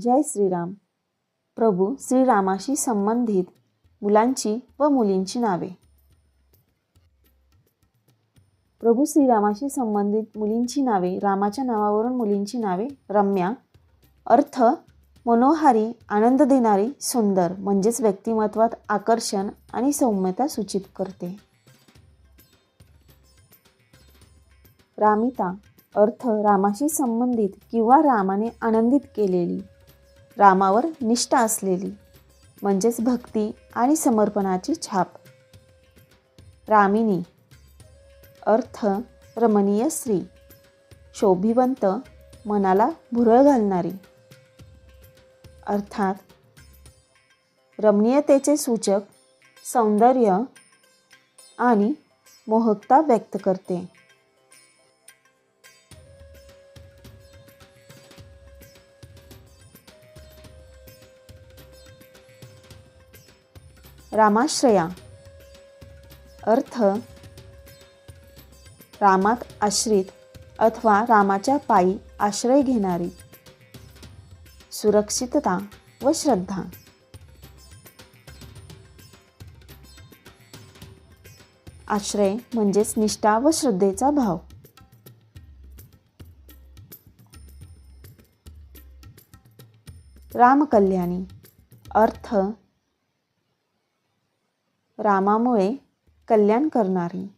जय श्रीराम. प्रभू श्रीरामाशी संबंधित मुलांची व मुलींची नावे. प्रभू श्रीरामाशी संबंधित मुलींची नावे रामाच्या नावावरून मुलींची नावे रम्या अर्थ मनोहारी आनंद देणारी सुंदर म्हणजेच व्यक्तिमत्वात आकर्षण आणि सौम्यता सूचित करते. रामिता अर्थ रामाशी संबंधित किंवा रामाने आनंदित केलेली रामावर निष्ठा असलेली म्हणजेच भक्ती आणि समर्पणाची छाप. रामिनी अर्थ रमणीय स्त्री शोभिवंत मनाला भुरळ घालणारी. अर्थात रमणीयतेचे सूचक सौंदर्य आणि मोहकता व्यक्त करते. रामाश्रया. अर्थ रामात आश्रित अथवा रामाच्या पायी आश्रय घेणारी. सुरक्षितता व श्रद्धा. आश्रय म्हणजेच निष्ठा व श्रद्धेचा भाव. रामकल्याणी. अर्थ रामामुळे कल्याण करणारी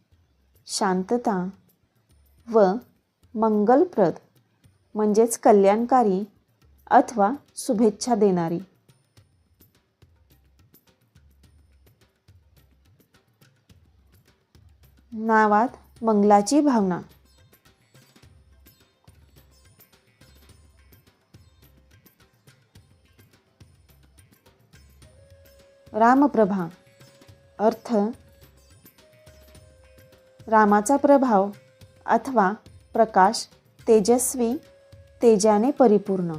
शांतता व मंगलप्रद म्हणजेच कल्याणकारी अथवा शुभेच्छा देणारी. नावात मंगलाची भावना. रामप्रभा अर्थ रामाचा प्रभाव अथवा प्रकाश तेजस्वी तेजाने परिपूर्ण.